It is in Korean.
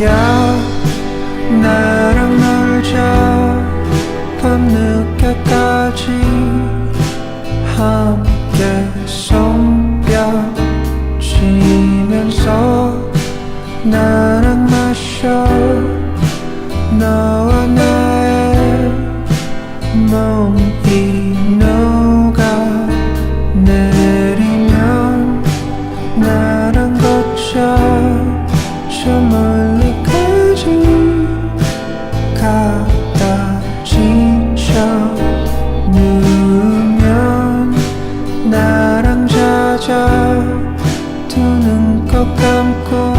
야 나랑 놀자 밤늦게까지 함께 손뼉 치면서 나랑 마셔 너와 나의 몸이 녹아 내리면 나랑 걷자 저 멀리까지 가다 지쳐 누우면 나랑 자자 두 눈 꼭 감고 나